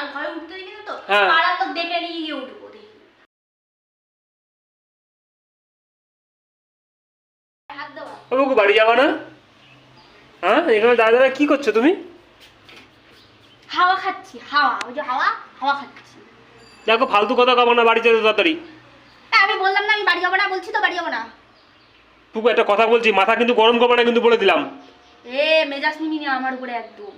আর ঘরে উঠতে দিবি না তো? হ্যাঁ। পাড়ার লোক দেখে নিয়ে গিয়ে উঠবো বাবু বাড়ি যাবা না? হ্যাঁ এখানে দাদারা কি করছ তুমি? হাওয়া খাচ্ছি হাওয়া ওই যে হাওয়া হাওয়া খাচ্ছি। দেখো ফালতু কথা কবা না বাড়ি যেতে তাড়াতাড়ি। আমি বললাম না আমি বাড়ি যাব না বলছি তো বাড়ি যাব না। পুকু একটা কথা বলছি মাথা কিন্তু গরম করবে না কিন্তু বলে দিলাম। এ মেজাজ নিবি না আমার উপরে একদম।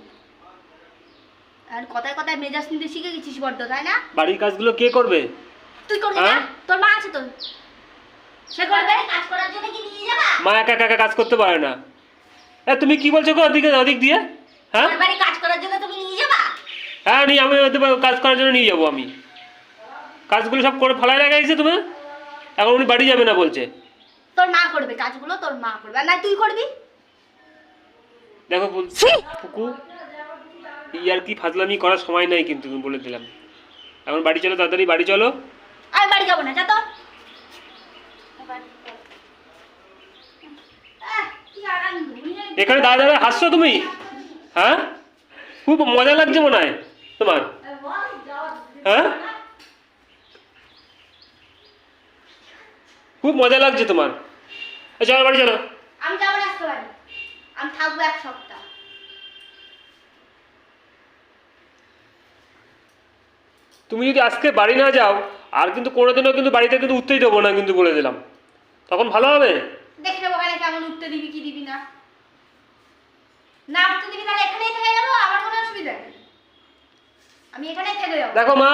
আর কথায় কথায় মেজাজ নিতে শিখে গেছিস বড্ড তাই না? বাড়ির কাজগুলো কে করবে? তুই করবি না? হ্যাঁ? তোর মা আছে তো। সে করবে? কাজ করার জন্য কি নিয়ে যাবা? মা একা একা কাজ করতে পারে না। এ তুমি কি বলছো গো ওদিকে ওদিক দিয়ে? হ্যাঁ? বাড়ি কাজ করার জন্য তুমি নিয়ে যাবা? হ্যাঁ নিয়ে আমি কাজ করার জন্য নিয়ে যাব আমি। কাজগুলো সব করে ফেলাই লাগাইছে তুমি এখন উনি বাড়ি যাবে না বলছে। তোর মা করবে কাজগুলো তোর মা করবে। না তুই করবি? দেখো বলছি পুকু ইয়ার কি ফাজলামি করার সময় নাই কিন্তু তুমি বলে দিলাম। এখন বাড়ি চলো তাড়াতাড়ি বাড়ি চলো। আমি বাড়ি যাব না যা তো? এখানে দাদা দাদা হাসছো তুমি? হ্যাঁ? খুব মজা লাগছে মনে হয় তোমার। হ্যাঁ? খুব মজা লাগছে তোমার। চলো বাড়ি চলো। আমি যাব না আমি থাকব এক সপ্তাহ। তুমি যদি আজকে বাড়ি না যাও আর কিন্তু কোনো কোনোদিনও কিন্তু বাড়িতে কিন্তু উঠতেই দেবো না কিন্তু বলে দিলাম। তখন ভালো হবে? দেখে নেব ওখানে কেমন উঠতে দিবি কি দিবি না। না উঠতে দিবি তাহলে এখানেই থেকে যাব? আমার কোনো অসুবিধা নেই। আমি এখানেই থেকে যাব। দেখো মা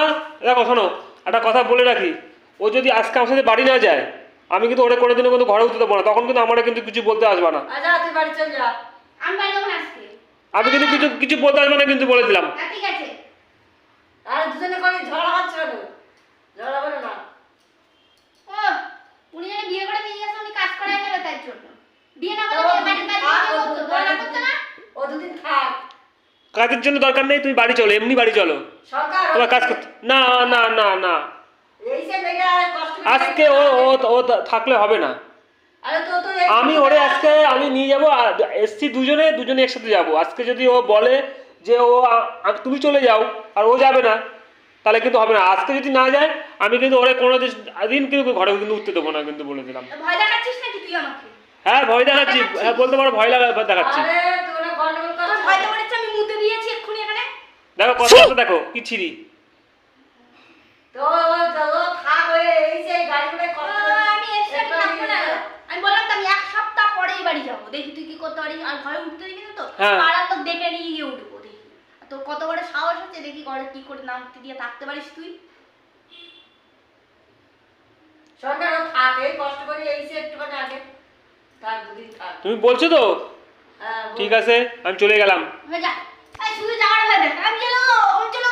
দেখো শোনো একটা কথা বলে রাখি। ও যদি আজকে আমার সাথে বাড়ি না যায় আমি কিন্তু ওরে কোনো কোনোদিনও কিন্তু ঘরে উঠতে দেবো না। তখন কিন্তু আমার কিন্তু কিছু বলতে আসবে না। আচ্ছা তুই বাড়ি চল যা। আমি বাড়ি যাব না আজকে? আমি কিন্তু কিছু কিছু বলতে আসবে না কিন্তু বলে দিলাম। ঠিক আছে আর দুজনে করে হচ্ছে কেন? না। ও উনি বিয়ে করে নিয়ে গেছে উনি কাজ করায় নেবে তাই জন্য। বিয়ে না করে বাড়ির কাজ করতো করতো না? ও দুদিন থাক। কাজের জন্য দরকার নেই তুমি বাড়ি চলো এমনি বাড়ি চলো। সরকার তোমার কাজ করতে না না না না। আজকে ও ও ও থাকলে হবে না। আরে তো তো এই- আমি ওরে আজকে আমি নিয়ে যাব আর এসছি দুজনে দুজনে একসাথে যাব। আজকে যদি ও বলে যে ও তুমি চলে যাও আর ও যাবে না তাহলে কিন্তু হবে না। আজকে যদি না যায় আমি কিন্তু ওরে কোনো দিন- কিন্তু ঘরে কিন্তু উঠতে দেবো না কিন্তু বলে দিলাম। তো ভয় দেখাচ্ছিস নাকি তুই আমাকে? হ্যাঁ ভয় দেখাচ্ছি। হ্যাঁ বলতে পারো ভয় লাগা দেখাচ্ছি। দেখো কথা দেখো কি ছিরি। তো তো আমি বললাম তো আমি এক সপ্তাহ পরেই বাড়ি যাব। দেখি তুই কি করতে পারিস আর ঘরে উঠতে দিবি না তো? হ্যাঁ। পাড়ার লোক দেখে নিয়ে গিয়ে উঠবো। তোর কত বড় সাহস হচ্ছে? দেখি ঘরে কি করে নাম দিয়ে থাকতে পারিস তুই। সরকার থাকে কষ্ট করে এই সে একটুখানি আগে। থাক দুদিন থাক। তুমি বলছো তো? হ্যাঁ ঠিক আছে আমি চলে গেলাম। যা। এই শুধু যাওয়ার ভয় দেখ। আমি চলো আমি চলো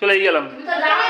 চলে গেলাম। তুমি তো জানো